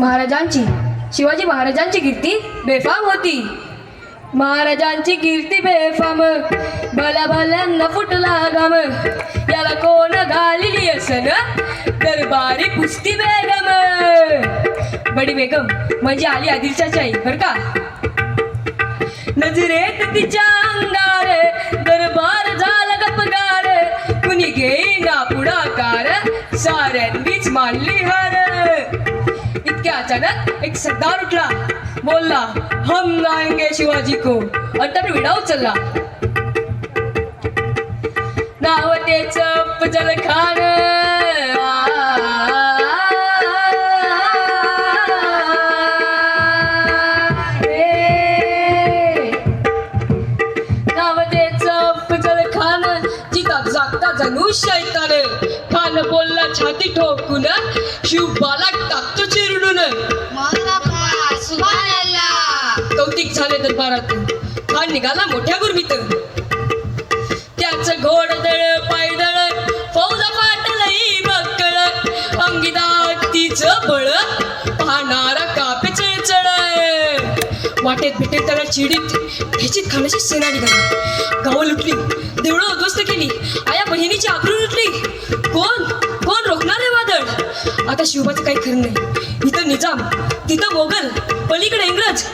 महाराजांची शिवाजी महाराजांची कीर्ती बेफाम होती. महाराजांची कीर्ती बेफाम भल्या भल्यांना फुटला गाम. याला कोण घालिली असन? दरबारी पुस्ती बेगम. बडी बेगम म्हणजे आली आदिलशाची आई बर का? नजरेत तिच्या अंगार दरबार झाला गपगार कुणी घेईना पुढाकार साऱ्यांनीच मानली हा अचानक एक सरदार उठला. बोलला हम लाएंगे शिवाजी को. आणि त्याने विडा उचलला नाव तेच फजल खान खान जागता जणू शैतान खान बोलला छाती ठोकून. शिवबाला टाकतो दरबारातून खान निघाला मोठ्या गुरमीत त्याच घोड दळ पायदळ फौज पाटलई बक्कळ. अंगिदा तीच बळ पाहणारा कापे चळचळ वाटेत भेटेल त्याला चिडीत ठेचीत खाण्याची सेना निघाली. गावं लुटली देवळं उद्ध्वस्त केली आया बहिणीची आबरू लुटली कोण? कोण रोखणार आहे वादळ? आता शिवबाचं काही खरं नाही. इथं निजाम तिथं मोगल पलीकडे इंग्रज.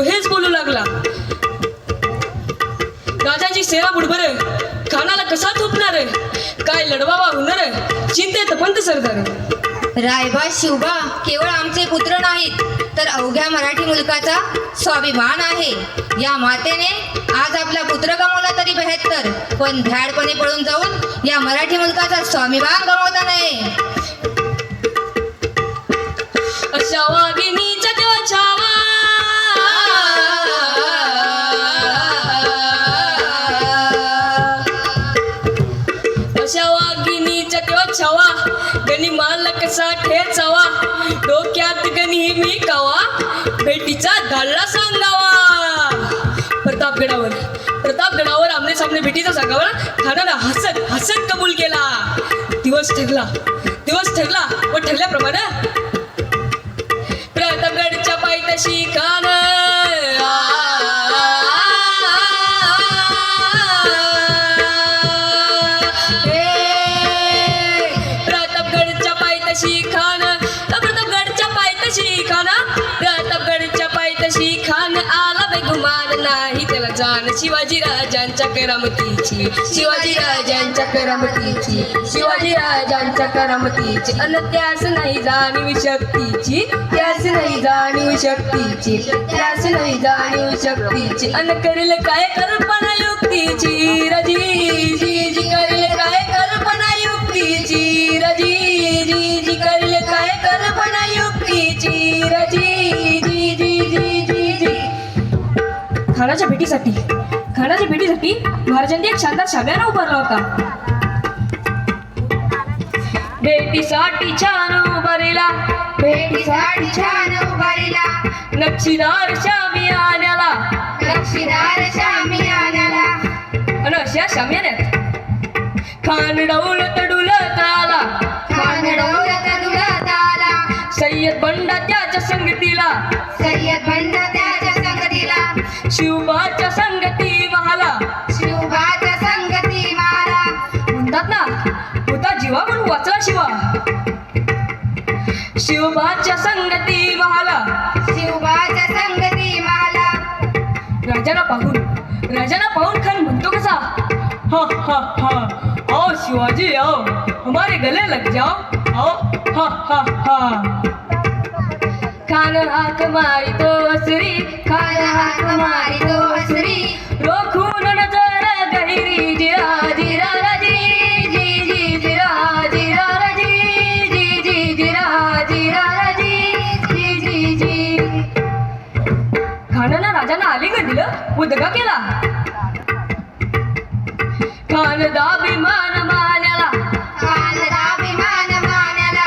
तो हेच बोलू लागला. राजांची सेना बुडबर खानाला कसा थोपणार काय लढवावा होणार चिंतेत पंत सरदार. रायबा शिवबा केवळ आमचे पुत्र नाहीत तर अवघ्या मराठी मुलकाचा स्वाभिमान आहे. या मातेने आज आपला पुत्र गमावला तरी बेहत्तर पण भ्याडपणे पळून जाऊन या मराठी मुलकाचा स्वाभिमान गमावता नये अशा प्रतापगडावर प्रतापगडावर आमने सामने भेटीचा सांगावर खानाला हसत हसत कबूल केला. दिवस ठरला. दिवस ठरला व ठरल्याप्रमाणे जाण शिवाजी राजांच्या करामतीची शिवाजी राजांच्या करामतीची शिवाजी राजांच्या करामतीची. अन त्यास नाही जाणीव शक्तीची त्यास नाही जाणीव शक्तीची त्यास नाही जाणीव शक्तीची. अन करेल काय कल्पना युक्तीची? रजी जी जी करेल काय कल्पना युक्तीची? खानाच्या भेटीसाठी. खानाच्या भेटीसाठी महाराजांनी एक शानदार शाब्यानं उभारला होता. भेटीसाठी छान उभारला भेटीसाठी छान उभारीला नक्षीदार शामियान्याला लक्षीदार शामी आल्याला. आणि अशा शामियान्यात खान डौलत डुलत आला. खान डोलत डुलत आला. सय्यद बंडा त्याच्या संगतीला. सय्यद बंड संगतीला शिवबाच्या संगती महाला. शिवबाच्या संगती मारा म्हणतात ना होता जीवा म्हणून वाचला शिवा. शिवबाच्या संगती महाला. शिवबाच्या संगती माला राजाला पाहून राजाला पाहून खान म्हणतो कसा? हा हा हा. आओ शिवाजी आओ. हमारे गले लग जाओ. आओ. हा हा हा. खान हाक मारी तो असरी खान हाक मारी तो हसरी रोखून नजर गहिरी जिरा जिरा राजी जी जी जिरा जिरा राजी जी जी जिरा जिरा राजी जी जी जी. खानानं राजांना आलिंगन दिलं व दगा केला. खान दाभिमान मान्याला. खान दाभिमान मान्याला.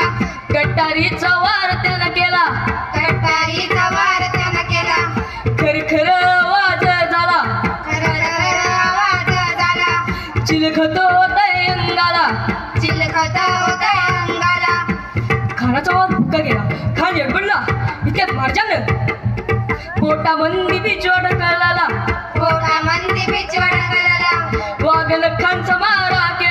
कट्टारीचा वार त्यानं केला. कट्टारीचा वार दुःख गेला खान येडबडला इतक्यात मार्जान. पोटा मंदी बिचवड कलाला पोटा मंदी बिचवड कलाला वागल खानचा मारा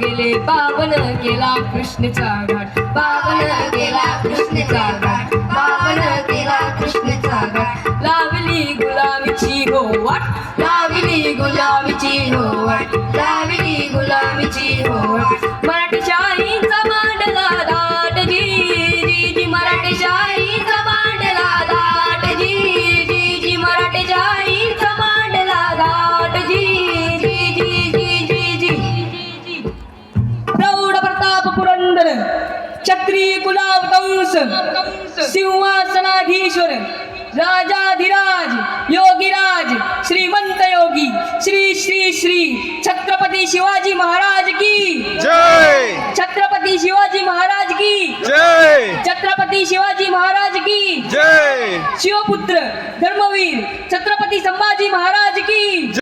गेले पावन केला कृष्णचा घाट. पावन केला कृष्णचा घाट. पावन केला कृष्णचा घाट. लावली गुलाबीची हो वाट लावली गुलाबीची हो वाट लावली गुलाब कंस सिंहासनाधीश्वर राजाधिराज योगीराज श्रीमंत योगी श्री श्री श्री छत्रपती शिवाजी महाराज की। जय। छत्रपती शिवाजी महाराज की। जय। छत्रपती शिवाजी महाराज की। जय। शिवपुत्र धर्मवीर छत्रपती संभाजी महाराज की।